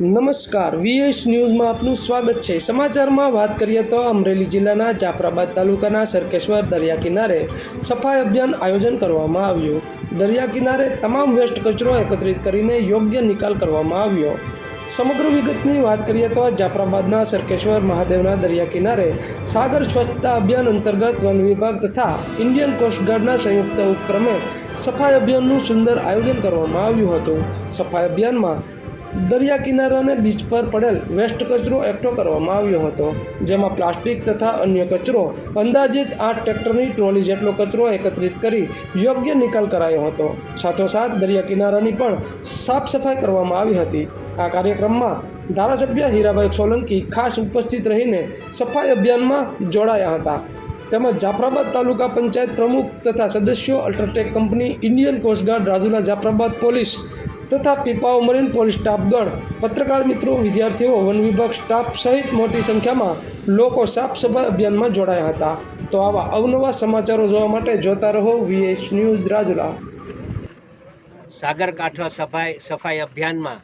નમસ્કાર. વીએસ ન્યૂઝમાં આપનું સ્વાગત છે. સમાચારમાં વાત કરીએ તો અમરેલી જિલ્લાના જાફરાબાદ તાલુકાના સરકેશ્વર દરિયા કિનારે સફાઈ અભિયાન આયોજન કરવામાં આવ્યું. દરિયા કિનારે તમામ વેસ્ટ કચરો એકત્રિત કરીને યોગ્ય નિકાલ કરવામાં આવ્યો. સમગ્ર વિગતની વાત કરીએ તો જાફરાબાદના સરકેશ્વર મહાદેવના દરિયા કિનારે સાગર સ્વચ્છતા અભિયાન અંતર્ગત વન વિભાગ તથા ઇન્ડિયન કોસ્ટગાર્ડના સંયુક્ત ઉપક્રમે સફાઈ અભિયાનનું સુંદર આયોજન કરવામાં આવ્યું હતું. સફાઈ અભિયાનમાં દરિયા કિનારાને બીચ પર પડેલ વેસ્ટ કચરો એકઠો કરવામાં આવ્યો હતો, જેમાં પ્લાસ્ટિક તથા અન્ય કચરો, અંદાજિત આઠ ટ્રેક્ટરની ટ્રોલી જેટલો કચરો એકત્રિત કરી યોગ્ય નિકાલ કરાયો હતો. સાથોસાથ, દરિયા કિનારાની પણ સાફ સફાઈ કરવામાં આવી હતી. આ કાર્યક્રમમાં ધારાસભ્ય હીરાભાઈ સોલંકી ખાસ ઉપસ્થિત રહીને સફાઈ અભિયાનમાં જોડાયા હતા. તેમજ જાફરાબાદ તાલુકા પંચાયત પ્રમુખ તથા સદસ્યો UltraTech company, Indian coast guard Rajula Jafrabad police તથા પીપાવ મરીન પોલીસ સ્ટાફગણ પત્રકાર મિત્રો, વિદ્યાર્થીઓ, વન વિભાગ સ્ટાફ સહિત મોટી સંખ્યામાં લોકો સાફ સફાઈ અભિયાનમાં જોડાયા હતા. તો આવા અવનવા સમાચારો જોવા માટે જોતા રહો વીએસ ન્યૂઝ રાજુલા. સાગરકાંઠા સફાઈ સફાઈ અભિયાનમાં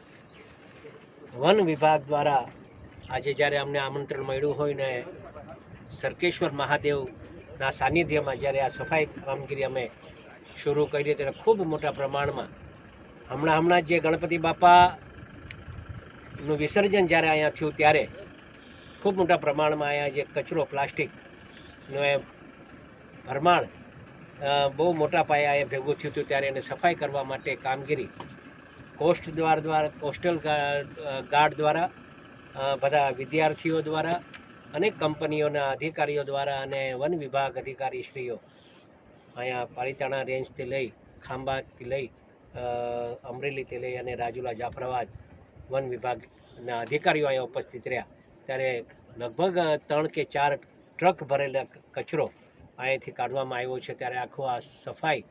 વન વિભાગ દ્વારા આજે જ્યારે અમને આમંત્રણ મળ્યું હોય ને સરકેશ્વર મહાદેવના સાનિધ્યમાં જ્યારે આ સફાઈ કામગીરી અમે શરૂ કરી ત્યારે ખૂબ મોટા પ્રમાણમાં હમણાં હમણાં જે ગણપતિ બાપાનું વિસર્જન જ્યારે અહીંયા થયું ત્યારે ખૂબ મોટા પ્રમાણમાં અહીંયા જે કચરો, પ્લાસ્ટિકનો એ ભરમાણ બહુ મોટા પાયે અહીંયા ભેગું થયું હતું ત્યારે એને સફાઈ કરવા માટે કામગીરી કોસ્ટ દ્વાર દ્વારા, કોસ્ટલ ગાર્ડ દ્વારા બધા વિદ્યાર્થીઓ દ્વારા, અનેક કંપનીઓના અધિકારીઓ દ્વારા અને વન વિભાગ અધિકારીશ્રીઓ અહીંયા પાલિતાણા રેન્જથી લઈ, ખાંભાથી લઈ અમરેલીથી લઈ અને રાજુલા જાફરાબાદ વન વિભાગના અધિકારીઓ અહીંયા ઉપસ્થિત રહ્યા. ત્યારે લગભગ ત્રણ કે ચાર ટ્રક ભરેલા કચરો અહીંયાથી કાઢવામાં આવ્યો છે. ત્યારે આખું આ સફાઈ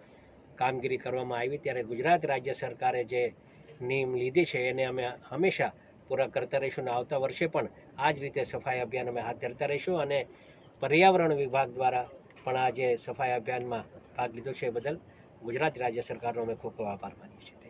કામગીરી કરવામાં આવી. ત્યારે ગુજરાત રાજ્ય સરકારે જે નિયમ લીધી છે, એને અમે હંમેશા પૂરા કરતા રહીશું. અને આવતા વર્ષે પણ આ જ રીતે સફાઈ અભિયાન અમે હાથ ધરતા રહીશું અને પર્યાવરણ વિભાગ દ્વારા પણ આ જે સફાઈ અભિયાનમાં ભાગ લીધો છે એ બદલ ગુજરાત રાજ્ય સરકારનો અમે ખૂબ ખૂબ આભાર માનીએ છીએ.